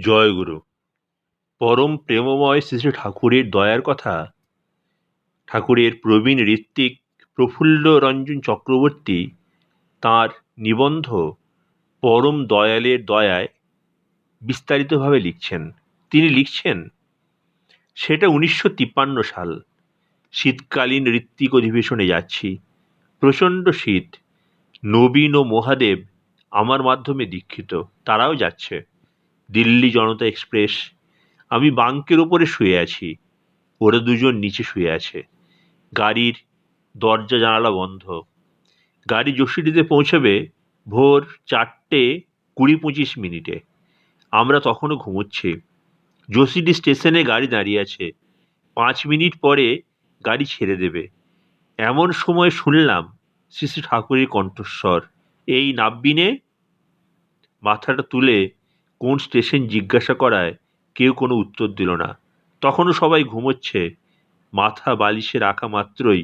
জয়গুরু। পরম প্রেমময় শ্রী ঠাকুরের দয়ার কথা। ঠাকুরের প্রবীণ ঋত্বিক প্রফুল্ল রঞ্জন চক্রবর্তী তাঁর নিবন্ধ পরম দয়ালের দয়ায় বিস্তারিতভাবে লিখছেন। তিনি লিখছেন, সেটা উনিশশো তিপ্পান্ন সাল। শীতকালীন ঋত্বিক অধিবেশনে যাচ্ছি। প্রচণ্ড শীত। নবীন ও মহাদেব আমার মাধ্যমে দীক্ষিত। তারাও যাচ্ছে। দিল্লি জনতা এক্সপ্রেস। আমি বাঙ্কের ওপরে শুয়ে আছি। ওরা দুজন নিচে শুয়ে আছে। গাড়ির দরজা, জানালা বন্ধ। গাড়ি যশিডিতে পৌঁছবে ভোর চারটে কুড়ি পঁচিশ মিনিটে। আমরা তখনও ঘুমোচ্ছি। যশিডি স্টেশনে গাড়ি দাঁড়িয়ে আছে। পাঁচ মিনিট পরে গাড়ি ছেড়ে দেবে। এমন সময় শুনলাম শ্রী শ্রী ঠাকুরের কণ্ঠস্বর। এই নাববিনে মাথাটা তুলে কোন স্টেশন জিজ্ঞাসা করায় কেউ কোনো উত্তর দিল না। তখনও সবাই ঘুমোচ্ছে। মাথা বালিশে রাখা মাত্রই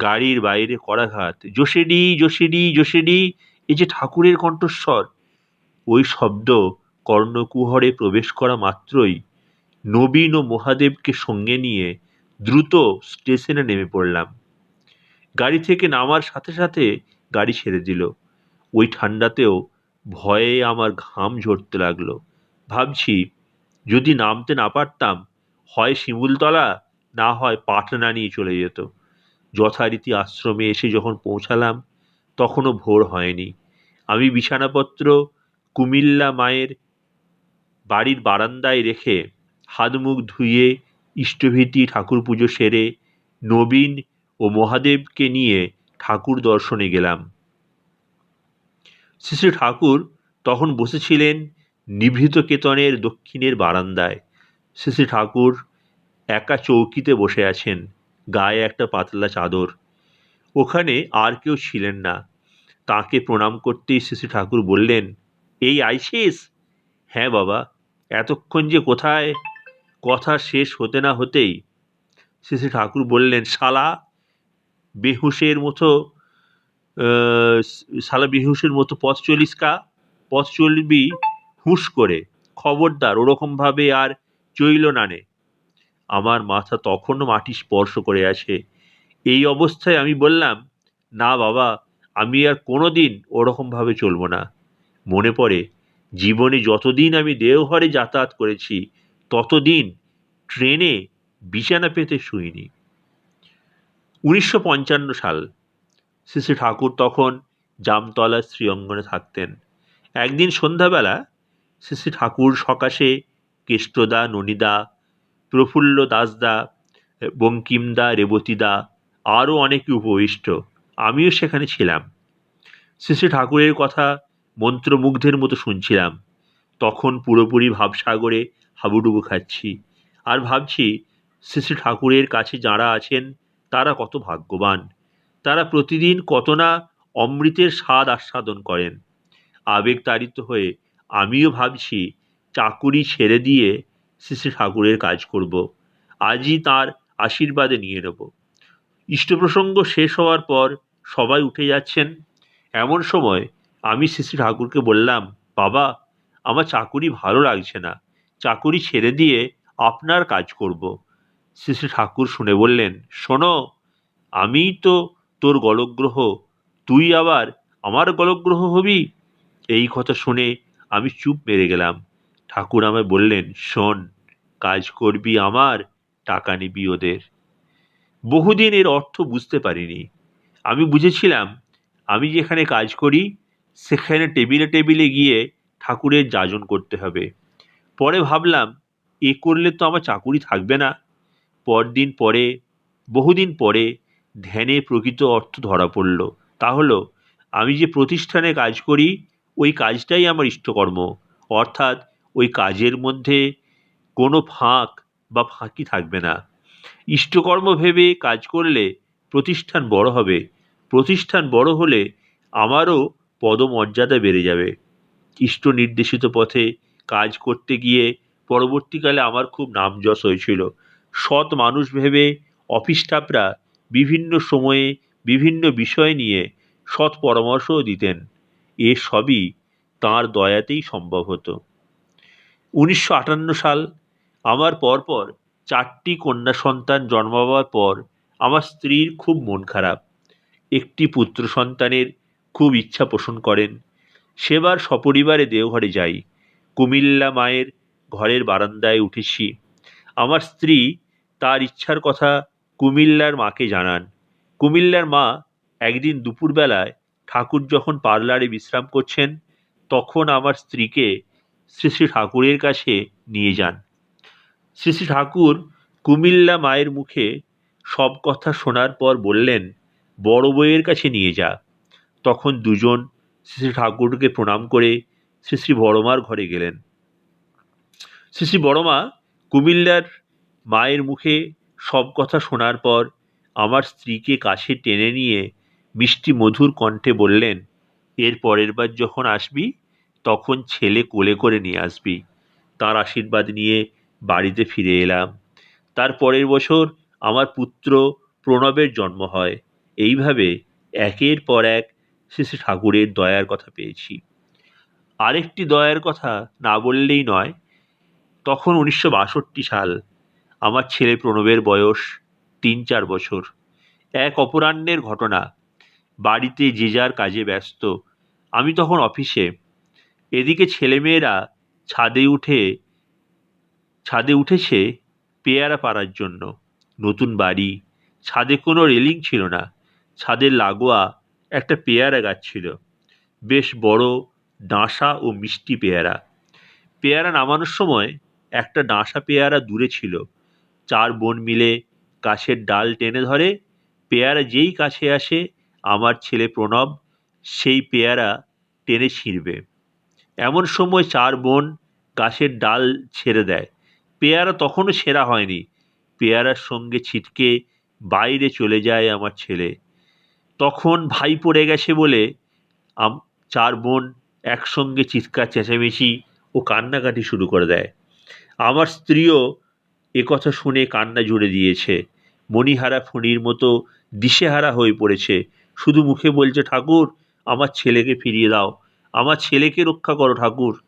গাড়ির বাইরে করাঘাত জোশেডি জোশেডি জোশেডি এই যে ঠাকুরের কণ্ঠস্বর। ওই শব্দ কর্ণকুহরে প্রবেশ করা মাত্রই নবীন ও মহাদেবকে সঙ্গে নিয়ে দ্রুত স্টেশনে নেমে পড়লাম। গাড়ি থেকে নামার সাথে সাথে গাড়ি ছেড়ে দিল। ওই ঠান্ডাতেও ভয়ে আমার ঘাম ঝরতে লাগল। ভাবছি, যদি নামতে না পারতাম, হয় শিমুলতলা, না হয় পাটনা নিয়ে চলে যেত। যথারীতি আশ্রমে এসে যখন পৌঁছালাম, তখনও ভোর হয়নি। আমি বিছানাপত্র, কুমিল্লা মায়ের বাড়ির বারান্দায় রেখে হাত মুখ ধুয়ে ইষ্টভীতি ঠাকুর পুজো সেরে নবীন ও মহাদেবকে নিয়ে ঠাকুর দর্শনে গেলাম। শ্রী ঠাকুর তখন বসেছিলেন নিভৃত কেতনের দক্ষিণের বারান্দায়। শ্রী ঠাকুর একা চৌকিতে বসে আছেন, গায়ে একটা পাতলা চাদর। ওখানে আর কেউ ছিলেন না। তাকে প্রণাম করতেই শ্রী ঠাকুর বললেন, এই আইছিস হ্যাঁ বাবা, এতক্ষণ যে কোথায়? কথা শেষ হতে না হতেই। শ্রী শ্রী ঠাকুর বললেন, শালা, বেহুশের মতো আহ, শালা বেহুশের মতো পথ চলিস কা পথ চলবি হুঁশ করে খবরদার ওরকমভাবে আর চইল না নে। আমার মাথা তখনও মাটি স্পর্শ করে আছে এই অবস্থায় আমি বললাম না বাবা আমি আর কোনো দিন ওরকমভাবে চলবো না। মনে পড়ে জীবনে যতদিন আমি দেওঘরে যাতায়াত করেছি ততদিন ট্রেনে বিছানা পেতে শুইনি। উনিশশো পঞ্চান্ন সাল শ্রী ঠাকুর তখন জামতলা শ্রীঅঙ্গনে থাকতেন। একদিন সন্ধ্যাবেলা শ্রী শ্রী ঠাকুর সকাশে কেষ্টদা, ননিদা, প্রফুল্ল দাসদা, বঙ্কিমদা, রেবতীদা আরও অনেকে উপবিষ্ট। আমিও সেখানে ছিলাম। শ্রী শ্রী ঠাকুরের কথা মন্ত্রমুগ্ধের মতো শুনছিলাম। তখন পুরোপুরি ভাবসাগরে হাবুডুবু খাচ্ছি আর ভাবছি শ্রী শ্রী ঠাকুরের কাছে যাঁরা আছেন তারা কত ভাগ্যবান। তারা প্রতিদিন কত না অমৃতের স্বাদ আস্বাদন করেন। আবেগ তাড়িত হয়ে আমিও ভাবছি, চাকুরি ছেড়ে দিয়ে শ্রী ঠাকুরের কাজ করব। আজই তার আশীর্বাদে নিয়ে নেব। ইষ্টপ্রসঙ্গ শেষ হওয়ার পর সবাই উঠে যাচ্ছেন। এমন সময় আমি শ্রী ঠাকুরকে বললাম, বাবা, আমার চাকুরি ভালো লাগছে না। চাকুরি ছেড়ে দিয়ে আপনার কাজ করব। শ্রী ঠাকুর শুনে বললেন, শোনো আমি তো তোর গলগ্রহ, তুই আবার আমার গলগ্রহ হবি? এই কথা শুনে আমি চুপ মেরে গেলাম। ঠাকুর আমায় বললেন, শোন, কাজ করবি আমার, টাকা নিবি ওদের। বহুদিন এর অর্থ বুঝতে পারিনি। আমি বুঝেছিলাম, আমি যেখানে কাজ করি, সেখানে টেবিলে টেবিলে গিয়ে ঠাকুরের যাজন করতে হবে। পরে ভাবলাম, এ করলে তো আমার চাকুরি থাকবে না। পরদিন পরে, বহুদিন পরে ধ্যানে প্রকৃত অর্থ ধরা পড়ল। তা হলো, আমি যে প্রতিষ্ঠানে কাজ করি, ওই কাজটাই আমার ইষ্টকর্ম। অর্থাৎ, ওই কাজের মধ্যে কোনো ফাঁক বা ফাঁকি থাকবে না। ইষ্টকর্ম ভেবে কাজ করলে প্রতিষ্ঠান বড় হবে। প্রতিষ্ঠান বড় হলে আমারও পদমর্যাদা বেড়ে যাবে। ইষ্ট নির্দেশিত পথে কাজ করতে গিয়ে পরবর্তীকালে আমার খুব নাম যশ হয়েছিল। সৎ মানুষ ভেবে অফিস স্টাফরা বিভিন্ন সময়ে বিভিন্ন বিষয় নিয়ে সৎ পরামর্শও দিতেন। এ সবই তাঁর দয়াতেই সম্ভব হতো। উনিশশো আটান্ন সাল আমার পরপর চারটি কন্যা সন্তান জন্মাবার পর আমার স্ত্রীর খুব মন খারাপ। একটি পুত্র সন্তানের খুব ইচ্ছা পোষণ করেন। সেবার সপরিবারে দেওঘরে যাই। কুমিল্লা মায়ের ঘরের বারান্দায় উঠেছি। আমার স্ত্রী তার ইচ্ছার কথা কুমিল্লার মাকে জানান। কুমিল্লার মা একদিন দুপুরবেলায় ঠাকুর যখন পার্লারে বিশ্রাম করছেন, তখন আমার স্ত্রীকে শ্রী শ্রী ঠাকুরের কাছে নিয়ে যান। শ্রী শ্রী ঠাকুর কুমিল্লা মায়ের মুখে সব কথা শোনার পর বললেন, বড় বউয়ের কাছে নিয়ে যা। তখন দুজন শ্রী শ্রী ঠাকুরকে প্রণাম করে শ্রী শ্রী বড়মার ঘরে গেলেন। শ্রী শ্রী বড়মা কুমিল্লার মায়ের মুখে সব কথা শোনার পর আমার স্ত্রীকে কাছে টেনে নিয়ে মিষ্টি মধুর কণ্ঠে বললেন, এর পরের বার যখন আসবি, তখন ছেলে কোলে করে নিয়ে আসবি। তার আশীর্বাদ নিয়ে বাড়িতে ফিরে এলাম। তার পরের বছর আমার পুত্র প্রণবের জন্ম হয়। এইভাবে একের পর এক শ্রী ঠাকুরের দয়ার কথা পেয়েছি। আরেকটি দয়ার কথা না বললেই নয়, তখন উনিশশো বাষট্টি সাল আমার ছেলে প্রণবের বয়স তিন চার বছর। এক অপরাহ্নের ঘটনা। বাড়িতে যে যার কাজে ব্যস্ত। আমি তখন অফিসে। এদিকে ছেলেমেয়েরা ছাদে উঠে, ছাদে উঠেছে পেয়ারা পাড়ার জন্য। নতুন বাড়ি। ছাদে কোনো রেলিং ছিল না। ছাদের লাগোয়া একটা পেয়ারা গাছ ছিল। বেশ বড়, ডাঁসা ও মিষ্টি পেয়ারা। পেয়ারা নামানোর সময় একটা ডাঁসা পেয়ারা দূরে ছিল। চার বোন মিলে গাছের ডাল টেনে ধরে। পেয়ারা যেই কাছে আসে, আমার ছেলে প্রণব, সেই পেয়ারা টেনে ছিঁড়বে। এমন সময় চার বোন গাছের ডাল ছেড়ে দেয়। পেয়ারা তখনও ছেঁড়া হয়নি। পেয়ারার সঙ্গে ছিটকে বাইরে চলে যায় আমার ছেলে। তখন ভাই পড়ে গেছে বলে চার বোন একসঙ্গে চিৎকার, চেঁচামেচি ও কান্নাকাটি শুরু করে দেয়। আমার স্ত্রীও একথা শুনে কান্না জুড়ে দিয়েছে। মণিহারা ফণির মতো দিশেহারা হয়ে পড়েছে। শুধু মুখে বলছে, ঠাকুর, আমার ছেলেকে ফিরিয়ে দাও। আমার ছেলেকে রক্ষা করো, ঠাকুর।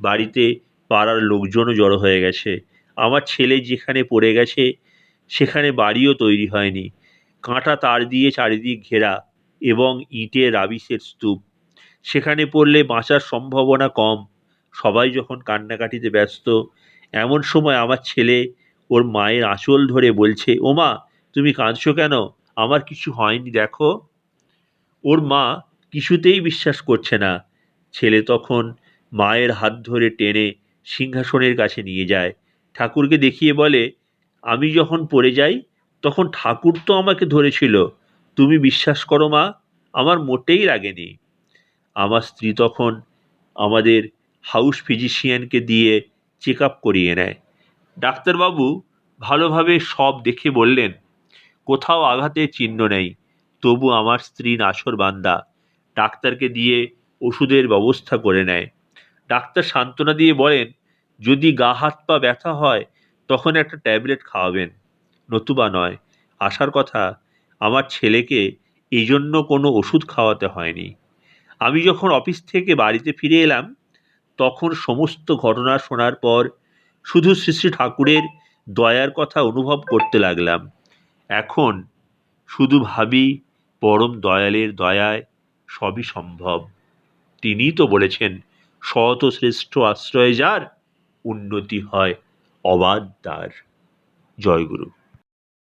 বাড়িতে পাড়ার লোকজনও জড়ো হয়ে গেছে। আমার ছেলে যেখানে পড়ে গেছে, সেখানে বাড়িও তৈরি হয়নি। কাঁটা তার দিয়ে চারিদিক ঘেরা এবং ইটের রাবিসের স্তূপ। সেখানে পড়লে বাঁচার সম্ভাবনা কম। সবাই যখন কান্নাকাটিতে ব্যস্ত, এমন সময় আমার ছেলে ওর মায়ের আঁচল ধরে বলছে, ওমা, তুমি কাঁদছো কেন? আমার কিছু হয়নি, দেখো। ওর মা কিছুতেই বিশ্বাস করছে না। ছেলে তখন মায়ের হাত ধরে টেনে সিংহাসনের কাছে নিয়ে যায়। ঠাকুরকে দেখিয়ে বলে, আমি যখন পড়ে যাই, তখন ঠাকুর তো আমাকে ধরেছিল। তুমি বিশ্বাস করো মা, আমার মোটেই লাগেনি আমার স্ত্রী তখন আমাদের হাউস ফিজিশিয়ানকে দিয়ে চেক আপ করিয়ে নেয়। ডাক্তারবাবু ভালোভাবে সব দেখে বললেন, কোথাও আঘাতের চিহ্ন নেই, তবু আমার স্ত্রী নাছর বান্দা। ডাক্তারকে দিয়ে ওষুধের ব্যবস্থা করে নেয়। ডাক্তার সান্ত্বনা দিয়ে বলেন, যদি গা, হাত, পা ব্যথা হয়, তখন একটা ট্যাবলেট খাওয়াবেন। নতুবা নয় আসার কথা, আমার ছেলেকে এই জন্য কোনো ওষুধ খাওয়াতে হয়নি। আমি যখন অফিস থেকে বাড়িতে ফিরে এলাম, তখন সমস্ত ঘটনা শোনার পর শুধু শ্রী শ্রী ঠাকুরের দয়ার কথা অনুভব করতে লাগলাম। এখন শুধু ভাবি পরম দয়ালের দয়ায় সবই সম্ভব। তিনিই তো বলেছেন শত শ্রেষ্ঠ আশ্রয় যার, উন্নতি হয় অবাধ তার জয়গুরু